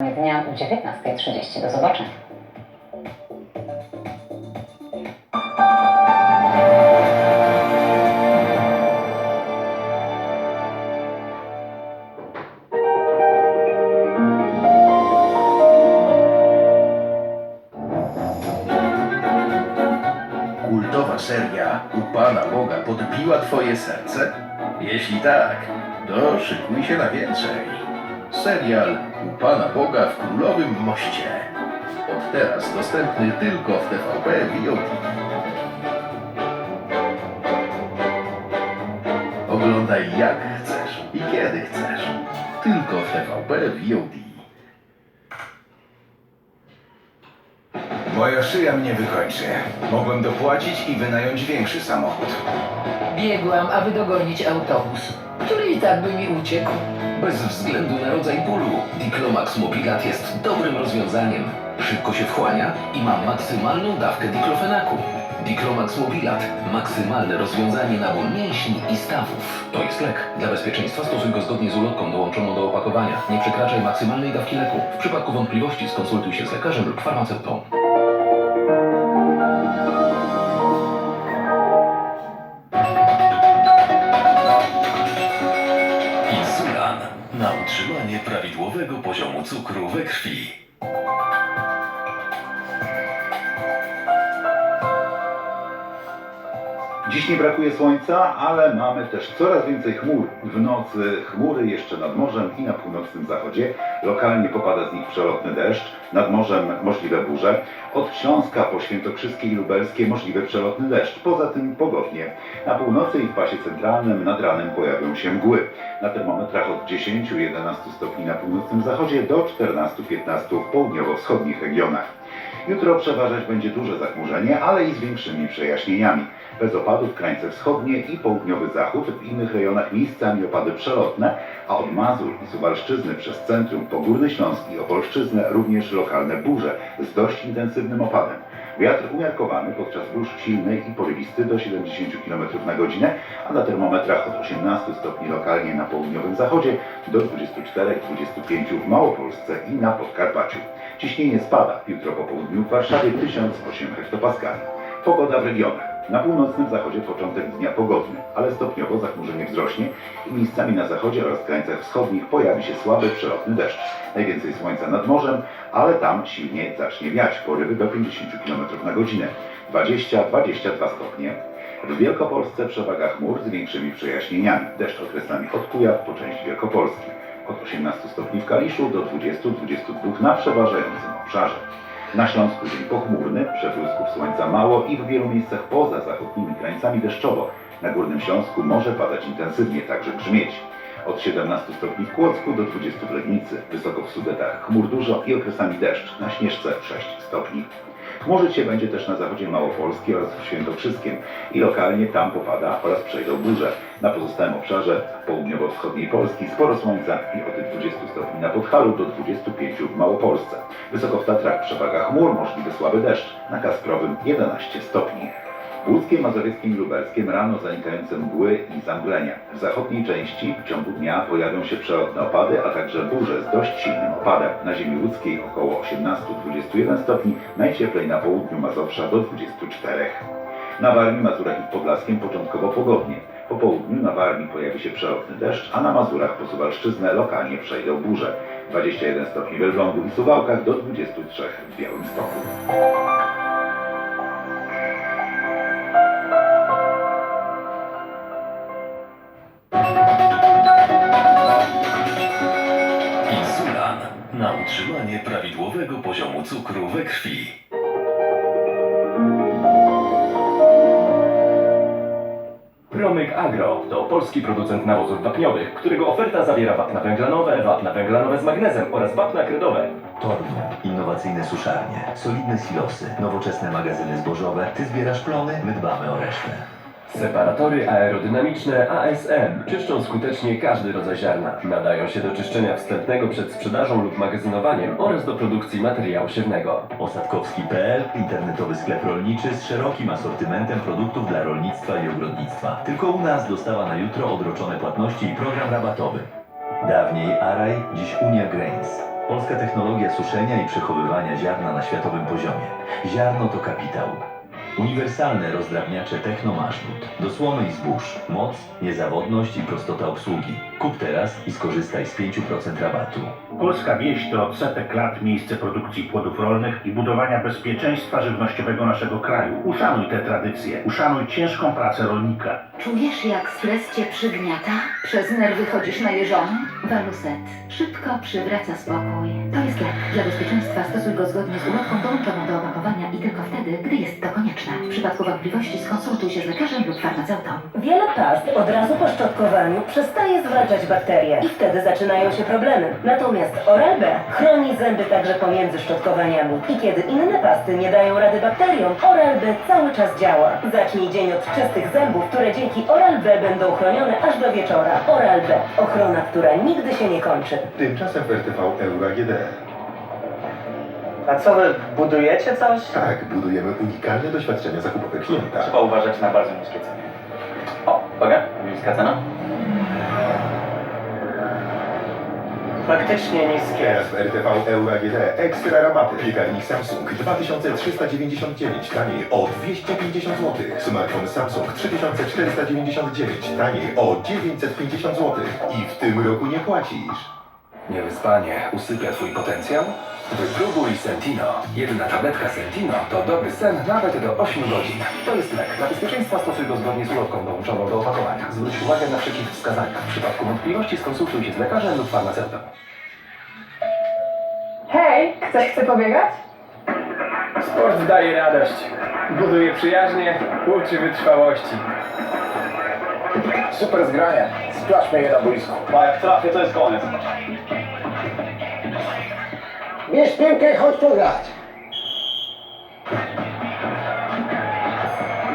dnia o 19.30. Do zobaczenia. Kultowa seria U Pana Boga podbiła Twoje serce? Jeśli tak, to szykuj się na więcej. Serial U Pana Boga w Królowym Moście. Od teraz dostępny tylko w TVP VOD. Oglądaj jak chcesz i kiedy chcesz. Tylko w TVP VOD. Moja szyja mnie wykończy. Mogłem dopłacić i wynająć większy samochód. Biegłam, aby dogonić autobus, który i tak by mi uciekł. Bez względu na rodzaj bólu, Diclomax Mobilat jest dobrym rozwiązaniem. Szybko się wchłania i ma maksymalną dawkę diklofenaku. Diclomax Mobilat. Maksymalne rozwiązanie na ból mięśni i stawów. To jest lek. Dla bezpieczeństwa stosuj go zgodnie z ulotką dołączoną do opakowania. Nie przekraczaj maksymalnej dawki leku. W przypadku wątpliwości skonsultuj się z lekarzem lub farmaceutą. We krwi. Dziś nie brakuje słońca, ale mamy też coraz więcej chmur. W nocy chmury jeszcze nad morzem i na północnym zachodzie. Lokalnie popada z nich przelotny deszcz. Nad morzem możliwe burze. Od Śląska po Świętokrzyskie i Lubelskie możliwy przelotny deszcz. Poza tym pogodnie. Na północy i w pasie centralnym nad ranem pojawią się mgły. Na termometrach od 10-11 stopni na północnym zachodzie do 14-15 w południowo-wschodnich regionach. Jutro przeważać będzie duże zachmurzenie, ale i z większymi przejaśnieniami. Bez opadów krańce wschodnie i południowy zachód, w innych rejonach miejscami opady przelotne, a od Mazur i Suwalszczyzny przez centrum po Górny Śląsk i Opolszczyznę również lokalne burze z dość intensywnym opadem. Wiatr umiarkowany podczas burz silny i porywisty do 70 km na godzinę, a na termometrach od 18 stopni lokalnie na południowym zachodzie do 24-25 w Małopolsce i na Podkarpaciu. Ciśnienie spada. Jutro po południu w Warszawie 1008 hektopaskali. Pogoda w regionach. Na północnym zachodzie początek dnia pogodny, ale stopniowo zachmurzenie wzrośnie i miejscami na zachodzie oraz krańcach wschodnich pojawi się słaby przelotny deszcz. Najwięcej słońca nad morzem, ale tam silnie zacznie wiać porywy do 50 km na godzinę. 20-22 stopnie. W Wielkopolsce przewaga chmur z większymi przejaśnieniami. Deszcz okresami od Kujaw po część Wielkopolski. Od 18 stopni w Kaliszu do 20-22 na przeważającym obszarze. Na Śląsku dzień pochmurny, przebłysków słońca mało i w wielu miejscach poza zachodnimi krańcami deszczowo. Na Górnym Śląsku może padać intensywnie, także grzmieć. Od 17 stopni w Kłodzku do 20 w Legnicy, wysoko w Sudetach chmur dużo i okresami deszcz, na Śnieżce 6 stopni. Chmurzyć się będzie też na zachodzie Małopolski oraz w Świętokrzyskiem i lokalnie tam popada oraz przejdą burze. Na pozostałym obszarze południowo-wschodniej Polski sporo słońca i od 20 stopni na Podhalu do 25 w Małopolsce. Wysoko w Tatrach przewaga chmur, możliwy słaby deszcz, na Kasprowym 11 stopni. W Łódzkiem, Mazowieckim i Lubelskim rano zanikające mgły i zamglenia. W zachodniej części w ciągu dnia pojawią się przelotne opady, a także burze z dość silnym opadem. Na ziemi łódzkiej około 18-21 stopni, najcieplej na południu Mazowsza do 24. Na Warmii, Mazurach i Podlaskiem początkowo pogodnie. Po południu na Warmii pojawi się przelotny deszcz, a na Mazurach po Suwalszczyznę lokalnie przejdą burze. 21 stopni w Elblągu i Suwałkach do 23 w Białymstoku. Utrzymanie prawidłowego poziomu cukru we krwi. Promyk Agro to polski producent nawozów wapniowych, którego oferta zawiera wapna węglanowe, wapna węglanowe z magnezem oraz wapna kredowe. Torno, innowacyjne suszarnie, solidne silosy, nowoczesne magazyny zbożowe. Ty zbierasz plony, my dbamy o resztę. Separatory aerodynamiczne ASM czyszczą skutecznie każdy rodzaj ziarna. Nadają się do czyszczenia wstępnego przed sprzedażą lub magazynowaniem oraz do produkcji materiału siewnego. Osadkowski.pl, internetowy sklep rolniczy z szerokim asortymentem produktów dla rolnictwa i ogrodnictwa. Tylko u nas dostawa na jutro, odroczone płatności i program rabatowy. Dawniej Araj, dziś Unia Grains. Polska technologia suszenia i przechowywania ziarna na światowym poziomie. Ziarno to kapitał. Uniwersalne rozdrabniacze Technomasznut. Do słomy i zbóż. Moc, niezawodność i prostota obsługi. Kup teraz i skorzystaj z 5% rabatu. Polska wieś to od setek lat miejsce produkcji płodów rolnych i budowania bezpieczeństwa żywnościowego naszego kraju. Uszanuj te tradycje, uszanuj ciężką pracę rolnika. Czujesz, jak stres cię przygniata? Przez nerwy chodzisz najeżony? Waluset szybko przywraca spokój. To jest lek. Dla bezpieczeństwa stosuj go zgodnie z ulotką dołączoną do opakowania i tylko wtedy, gdy jest to konieczne. W przypadku wątpliwości skonsultuj się z lekarzem lub farmaceutą. Wiele past od razu po szczotkowaniu przestaje zwalczać bakterie i wtedy zaczynają się problemy. Natomiast Oral-B chroni zęby także pomiędzy szczotkowaniami. I kiedy inne pasty nie dają rady bakteriom, Oral-B cały czas działa. Zacznij dzień od czystych zębów, które dzięki Oral-B będą chronione aż do wieczora. Oral-B. Ochrona, która nigdy się nie kończy. Tymczasem w RTV Euro AGD. A co wy, budujecie coś? Tak, budujemy unikalne doświadczenia zakupowe klienta. Trzeba uważać na bardzo niskie ceny. O, uwaga, niska cena. Faktycznie niskie. Teraz w RTV Euro AGD ekstra rabaty. Piekarnik Samsung 2399 taniej o 250 zł. Smartfon Samsung 3499 taniej o 950 zł. I w tym roku nie płacisz. Niewyspanie usypia twój potencjał? Wypróbuj Sentino. Jedna tabletka Sentino to dobry sen nawet do 8 godzin. To jest lek. Dla bezpieczeństwa stosuj go zgodnie z ulotką dołączoną do opakowania. Zwróć uwagę na przeciwwskazania. W przypadku wątpliwości skonsultuj się z lekarzem lub farmaceutą. Hej, ktoś chce pobiegać? Sport daje radość. Buduje przyjaźnie, uczy wytrwałości. Super zgranie. Sprawdźmy je na boisku. A jak trafię, to jest koniec. Bierz piłkę i chodź pograć.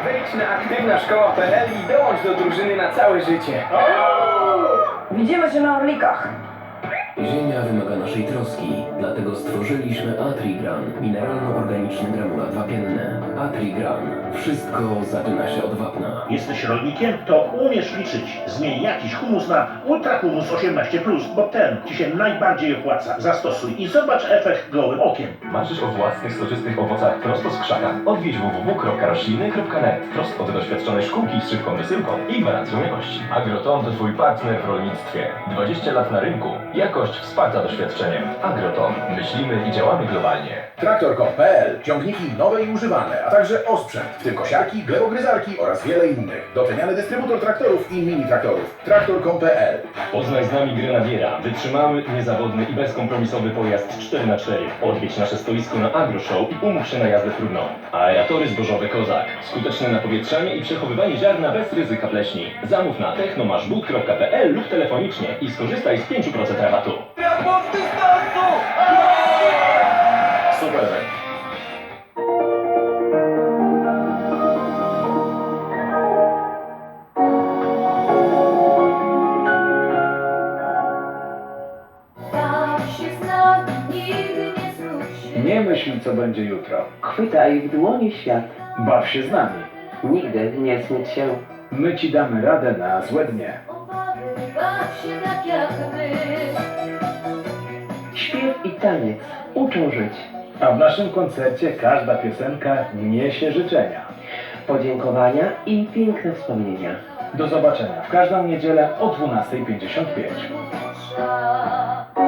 Wejdź na aktywna szkoła.pl i dołącz do drużyny na całe życie. Widzimy się na Orlikach. Ziemia wymaga naszej troski, dlatego stworzyliśmy Atrigran, mineralno-organiczny granulat wapienne. Atrigran. Wszystko zaczyna się od wapna. Jesteś rolnikiem? To umiesz liczyć. Zmień jakiś humus na Ultra Humus 18+, bo ten Ci się najbardziej opłaca. Zastosuj i zobacz efekt gołym okiem. Marzysz o własnych, soczystych owocach prosto z krzaka? Odwiedź www.rośliny.net Prost od doświadczonej szkółki z szybką wysyłką i gwarancją jakości. Agroton to Twój partner w rolnictwie. 20 lat na rynku. Jakość wsparta doświadczeniem. Agroton. Myślimy i działamy globalnie. Traktor.pl Ciągniki nowe i używane, a także osprzęt, w tym kosiarki, glebogryzarki oraz wiele innych. Doceniany dystrybutor traktorów i mini traktorów. Traktor.pl Poznaj z nami Grenadiera. Wytrzymały, niezawodny i bezkompromisowy pojazd 4x4. Odwiedź nasze stoisko na AgroShow i umów się na jazdę próbną. Aeratory zbożowe Kozak. Skuteczne napowietrzanie i przechowywanie ziarna bez ryzyka pleśni. Zamów na technomaszbut.pl lub telefonicznie i skorzystaj z 5% rabatu. Super. Nie myśl, co będzie jutro. Chwytaj w dłoni świat. Baw się z nami. Nigdy nie smuć się. My Ci damy radę na złe dnie. Śpiew i taniec uczą żyć. A w naszym koncercie każda piosenka niesie życzenia. Podziękowania i piękne wspomnienia. Do zobaczenia w każdą niedzielę o 12.55.